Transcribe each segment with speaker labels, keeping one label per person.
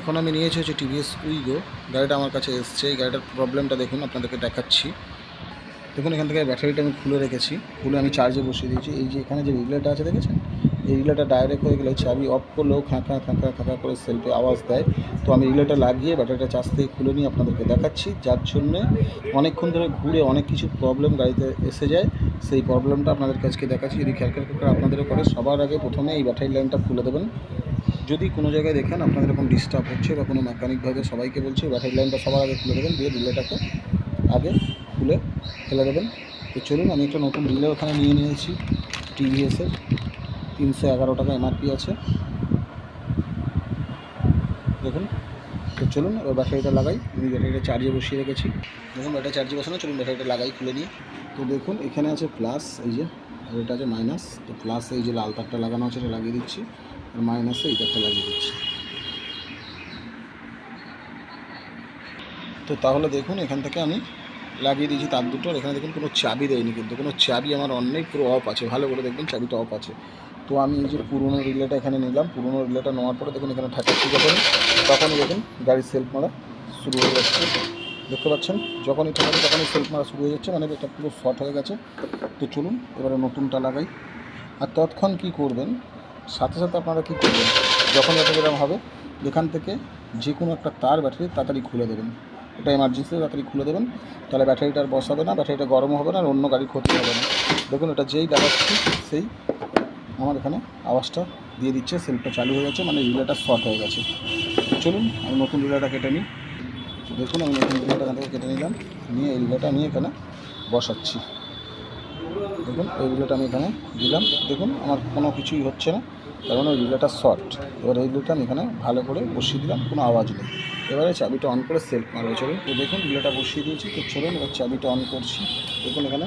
Speaker 1: এখন আমি নিয়েছি হচ্ছে টিভিএস উইগো গাড়িটা আমার কাছে এসছে। এই গাড়িটার প্রবলেমটা দেখুন, আপনাদেরকে দেখাচ্ছি। দেখুন, এখান থেকে ব্যাটারিটা আমি খুলে রেখেছি। খুলে আমি চার্জে বসিয়ে দিয়েছি। এই যে এখানে যে রিলেটা আছে, দেখেছেন? এই রিলেটা ডাইরেক্ট হয়ে গেলে চাবি অফ করলেও খাঁকা খাঁকা খাঁকা করে সেলফে আওয়াজ দেয়। তো আমি রিলেটা লাগিয়ে ব্যাটারিটা চার্জ থেকে খুলে নিয়ে আপনাদেরকে দেখাচ্ছি। যার জন্যে অনেকক্ষণ ধরে ঘুরে অনেক কিছু প্রবলেম গাড়িতে এসে যায়। সেই প্রবলেমটা আপনাদের কাছকে দেখাচ্ছি। যদি খেয়াল করে আপনাদেরও করে, সবার আগে প্রথমে এই ব্যাটারি লাইনটা খুলে দেবেন। যদি কোনো জায়গায় দেখেন আপনাদের এরকম ডিস্টার্ব হচ্ছে বা কোনো মেকানিকভাবে সবাইকে বলছে ব্যাটারি লাইনটা সবার আগে খুলে দেবেন, দিয়ে রিলেটাকে আগে খুলে ফেলে দেবেন। তো চলুন, আমি একটা নতুন রিলে ওখানে নিয়ে নিয়েছি টিভিএসের তিনশো এগারো টাকা এমআরপি আছে। দেখুন, তো চলুন, এবার ব্যাটারিটা লাগাই। আমি ব্যাটারিটা চার্জে বসিয়ে রেখেছি। দেখুন ব্যাটারি চার্জে বসানো, চলুন ব্যাটারিটা লাগাই, খুলে নিয়ে তো দেখুন, এখানে আছে প্লাস এই যে, আর এটা আছে মাইনাস তো প্লাস এই যে লাল তারটা লাগানো আছে, এটা লাগিয়ে দিচ্ছি। আর মাইনাসে এই লাগিয়ে দিচ্ছি। তো তাহলে দেখুন, এখান থেকে আমি লাগিয়ে দিয়েছি তার দুটো এখানে দেখুন কোনো চাবি দেয়নি কিন্তু। কোনো চাবি আমার অন্যই পুরো অফ আছে। ভালো করে দেখবেন চাবিটা অফ আছে। তো আমি এই যে পুরোনো রিলেটা এখানে নিলাম। পুরোনো রিলেটা নেওয়ার পরে দেখুন এখানে ঠাকাচ্ছি যখন তখনই দেখুন গাড়ির সেলফ মারা শুরু হয়ে যাচ্ছে। দেখতে পাচ্ছেন? যখনই ঠাকাচ্ছি তখনই সেলফ মারা শুরু হয়ে যাচ্ছে। মানে এটা পুরো শর্ট হয়ে গেছে। তো চলুন, এবারে নতুনটা লাগাই। আর তৎক্ষণ কী করবেন? সাথে সাথে আপনারা কী করবেন? যখন এটা এরকম হবে এখান থেকে যে কোনো একটা তার ব্যাটারি তাড়াতাড়ি খুলে দেবেন। এটা এমার্জেন্সি তাড়াতাড়ি খুলে দেবেন, তাহলে ব্যাটারিটা আর বসাবে না, ব্যাটারিটা গরম হবে না আর অন্য গাড়ির ক্ষতি হবে না। দেখুন, এটা যেই দেখাচ্ছি, সেই আমার এখানে আওয়াজটা দিয়ে দিচ্ছে সেলফটা চালু হয়ে গেছে মানে রিলেটা শর্ট হয়ে গেছে। চলুন, আমি নতুন রিলেটা কেটে নিই। দেখুন, আমি নতুন রিলেটা এখান থেকে কেটে নিলাম, নিয়ে এই রিলেটা নিয়ে এখানে বসাচ্ছি। দেখুন, এই রিলেটা আমি এখানে দিলাম। দেখুন, আমার কোনো কিছুই হচ্ছে না, কারণ ওই রিলেটা শর্ট। এবার এই রিলেটা আমি এখানে ভালো করে বসিয়ে দিলাম, কোনো আওয়াজ নেই। এবারে চাবিটা অন করে সেলফ মারবে চলুন। তো দেখুন, রিলেটা বসিয়ে দিয়েছি। তো চলুন, এবার চাবিটা অন করছি। দেখুন, এখানে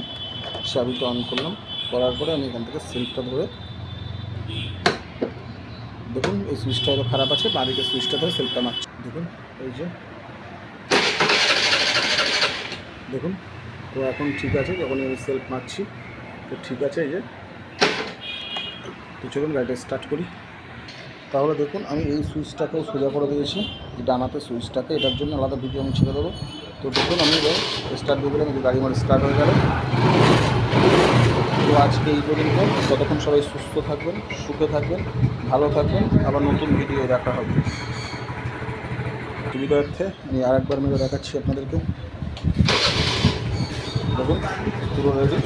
Speaker 1: চাবিটা অন করলাম। করার পরে আমি এখান থেকে সেলফটা ধরে দেখুন, এই সুইচটা হয়তো খারাপ আছে বাড়িতে সুইচটা ধরে সেলফটা মারছি। দেখুন, এই যে দেখুন তো এখন ঠিক আছে যখন আমি সেলফ মারছি, তো ঠিক আছে এই যে। তো চলুন গাড়িটা স্টার্ট করি। তাহলে দেখুন, আমি এই সুইচটাকেও সোজা করে দিয়েছি ডানাতে সুইচটাকে, এটার জন্য আলাদা ভিডিও আমি ছেড়ে দেবো। তো দেখুন, আমি এবার স্টার্ট দিয়ে দিলাম গাড়ি আমার স্টার্ট হয়ে গেল। তো আজকে এই পর্যন্ত, ততক্ষণ সবাই সুস্থ থাকবেন, সুখে থাকবেন, ভালো থাকবেন, আবার নতুন ভিডিও দেখা হবে। সুবিধার্থে আমি আর একবার মেরে দেখাচ্ছি আপনাদেরকে। দেখুন পুরো রেডি